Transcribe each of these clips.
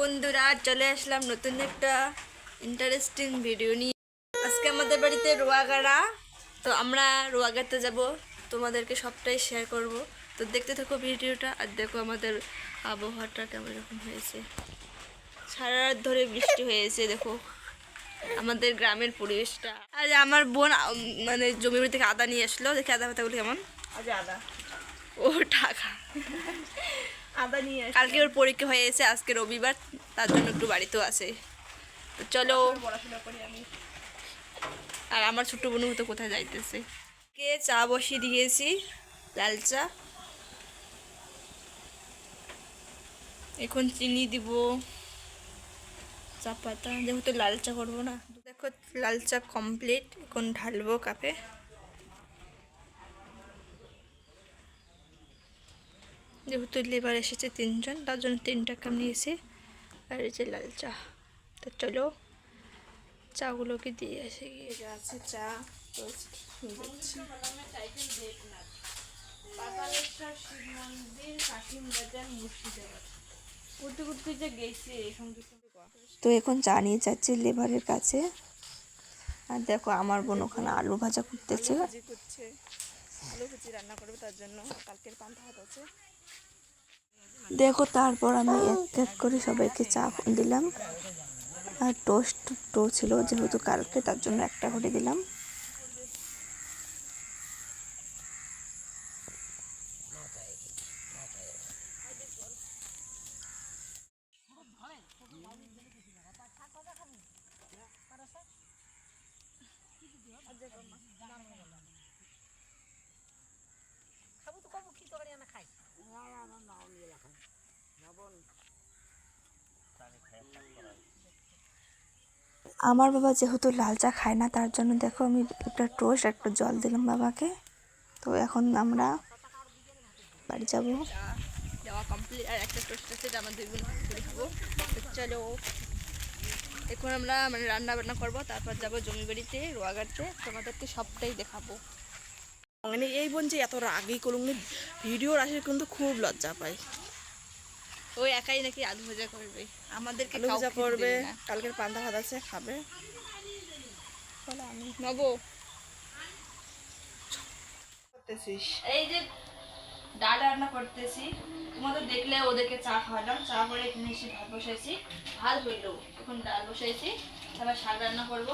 বন্ধুরা, চলে আসলাম নতুন একটা ইন্টারেস্টিং ভিডিও নিয়ে। আজকে আমাদের বাড়িতে রোয়াগাড়া। তো আমরা রোয়াগাড়তে যাব, তোমাদেরকে সবটাই শেয়ার করব। তো দেখতে থাকো ভিডিওটা আর দেখো আমাদের আবহাওয়াটা কেমন রকম হয়েছে। সারা রাত ধরে বৃষ্টি হয়েছে, দেখো আমাদের গ্রামের পরিবেশটা। আর আমার বোন মানে জমি বাড়ি থেকে আদা নিয়ে আসলো। দেখি আদা পাতাগুলো কেমন। আজ আদা। ও টাকা। আদা নিয়ে কালকে ওর পরীক্ষা হয়ে গেছে আজকে রবিবার তার জন্য একটু বাড়িতেও আছে। তো চলো। পড়াশোনা করি আমি। আর আমার ছোট্ট বোন তো কোথায় যাইতেছে? কে চা বসিয়ে দিয়েছি? লাল চা। এখন চিনি দিব। চা পাতা। যেহেতু লাল চা করব না। দেখো লাল চা কমপ্লিট এখন ঢালবো কাপে। যেহেতু লেবার এসেছে তিনজন তার জন্য তিনটা কাপ নিয়েছি। আর এই যে লাল চা তো চলো চাগুলোকে দিয়ে এসে গিয়ে আছে চা তো এখন চা নিয়ে যাচ্ছি লেবারের কাছে। আর দেখো আমার বোন ওখানে আলু ভাজা করতেছে। আলু ভাজি রান্না করবে তার জন্য। কালকের পান্তা হাত আছে। দেখো, তারপর আমি এক এক করে সবাইকে চা দিলাম। আর টোস্ট টো ছিল যেহেতু কালকে, তার জন্য একটা করে দিলাম। আমার বাবা যেহেতু লাল চা খায় না, তার জন্য দেখো আমি একটা টোস্ট, একটা জল দিলাম বাবাকে। তো এখন আমরা বাড়ি যাব। আর একটা টোস্ট আছে চলো, এখন আমরা মানে রান্না বান্না করব, তারপর যাব জমি বাড়িতে রোয়াগাড়তে তোমাদেরকে সবটাই দেখাবো। মানে এই বোন যে এত রাগই করুন ভিডিওর আসে কিন্তু খুব লজ্জা পাই ওই একাই নাকি আলু ভাজা করবে। আমাদেরকে আলু ভাজা করবে। কালকের পান্তা ভাত আছে খাবে। আমি নব। করতেছিস। এই যে ডাল রান্না করতেছি তোমাদের দেখলে ওদেরকে চা খাওয়ালাম। চা করে এখানে এসে ভাত বসাইছি। ভাত হইল এখন ডাল বসাইছি। তারপর শাক রান্না করব।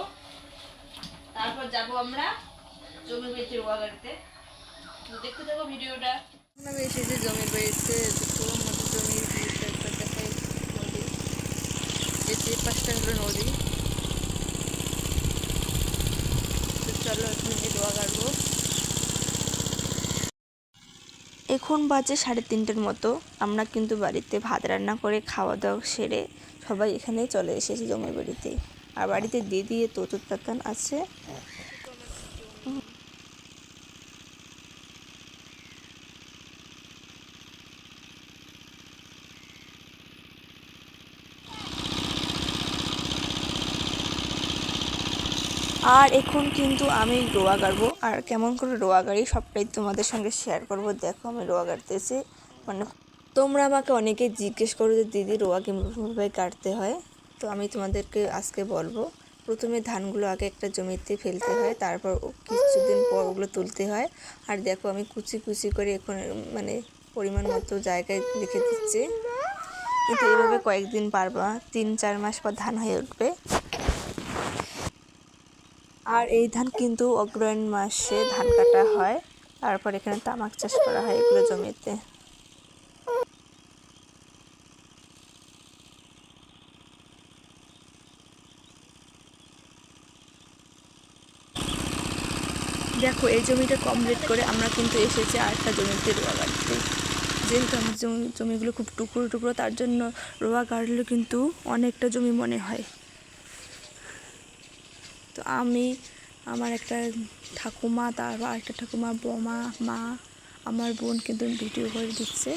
তারপর যাব আমরা জমি বাড়িতে রোয়া গাড়িতে দেখতে থাকো ভিডিওটা। আমি এসেছি জমি দেখো আমাদের জমির ভিউটা একবার দেখাই নদী এই যে পাশটা নদী চলো এখন রোয়া গাড়বো। এখন বাজে সাড়ে তিনটের মতো। আমরা কিন্তু বাড়িতে ভাত রান্না করে খাওয়া দাওয়া সেরে সবাই এখানে চলে এসেছি জমি বাড়িতে আর বাড়িতে দিদি ততুর তাতান আছে। আর এখন কিন্তু আমি রোয়া গাড়বো। আর কেমন করে রোয়া গাড়ি সবটাই তোমাদের সঙ্গে শেয়ার করব। দেখো আমি রোয়া গাড়তেছি। মানে তোমরা আমাকে অনেকে জিজ্ঞেস করো যে, দিদি, রোয়া কীভাবে কাটতে হয়? তো আমি তোমাদেরকে আজকে বলব। প্রথমে ধানগুলো আগে একটা জমিতে ফেলতে হয়। তারপর কিছুদিন পর ওগুলো তুলতে হয়। আর দেখো আমি কুচি কুচি করে এখন মানে পরিমাণ মতো জায়গায় রেখে দিচ্ছি। কিন্তু এভাবে কয়েকদিন পারবা তিন চার মাস পর ধান হয়ে উঠবে। আর এই ধান কিন্তু অগ্রহায়ণ মাসে ধান কাটা হয়। তারপর এখানে তামাক চাষ করা হয় এগুলো জমিতে। দেখো, এই জমিটা কমপ্লিট করে আমরা কিন্তু এসেছি আরেকটা জমিতে রোয়া গাড়তে যেহেতু আমার জমি জমিগুলো খুব টুকরো টুকরো, তার জন্য রোয়া গাড়লে কিন্তু অনেকটা জমি মনে হয়। আমি, আমার একটা ঠাকুমা তারপর আরেকটা ঠাকুমা, বোমা, মা, আমার বোন কিন্তু ভিডিও করে দিচ্ছে।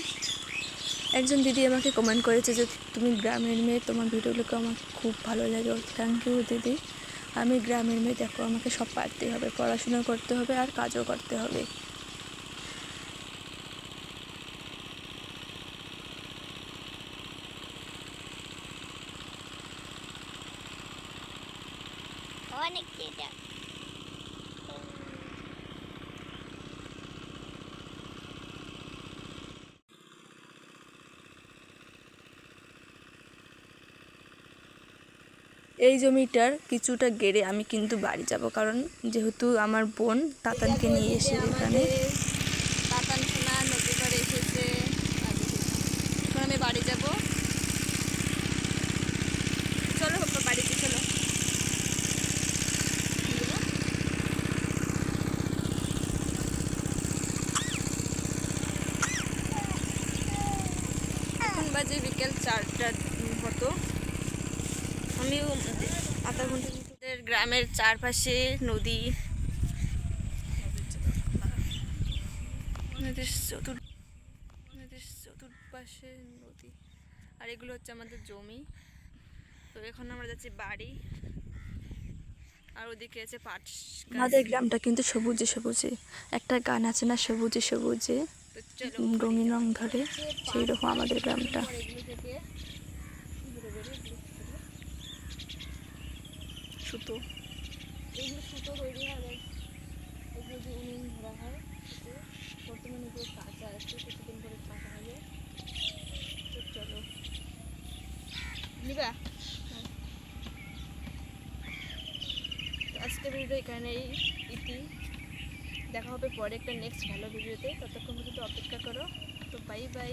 একজন দিদি আমাকে কমেন্ট করেছে যে, তুমি গ্রামের মেয়ে, তোমার ভিডিওগুলোকে আমার খুব ভালো লাগে। থ্যাংক ইউ দিদি। আমি গ্রামের মেয়ে, দেখো, আমাকে সব পারতেই হবে। পড়াশোনা করতে হবে আর কাজও করতে হবে। অনেক এই জমিটার কিছুটা গেড়ে আমি কিন্তু বাড়ি যাব, কারণ যেহেতু আমার বোন তাতানকে নিয়ে এসে এখানে তাতান সোনা নদী পাড়ে এসেছে এখন আমি বাড়ি যাব চলো বাবা বাড়িতে চলো এখন বাজে বিকেল চারটার মতো। আমিও আধা ঘণ্টা গ্রামের চারপাশে নদী। চতুর চতুর্পাশে নদী। আর এগুলো হচ্ছে আমাদের জমি। তো এখন আমরা যাচ্ছি বাড়ি। আর ওদিকে আছে পাট। আমাদের গ্রামটা কিন্তু সবুজে সবুজে। একটা গান আছে না, সবুজে সবুজে। রঙিন রং ধরে সেই রকম আমাদের গ্রামটা। পরে এগুলো থেকে সুতো এগুলো সুতো তৈরি হবে এগুলো দিয়ে উনুন ধরা হয় বর্তমানে কাঁচা আছে কিছুদিন পরে কাঁচা হবে তো চলো। নিবা? আজকের ভিডিও এখানেই ইতি। দেখা হবে পরে একটা নেক্সট ভালো ভিডিওতে ততক্ষণ পর্যন্ত অপেক্ষা করো। তো বাই বাই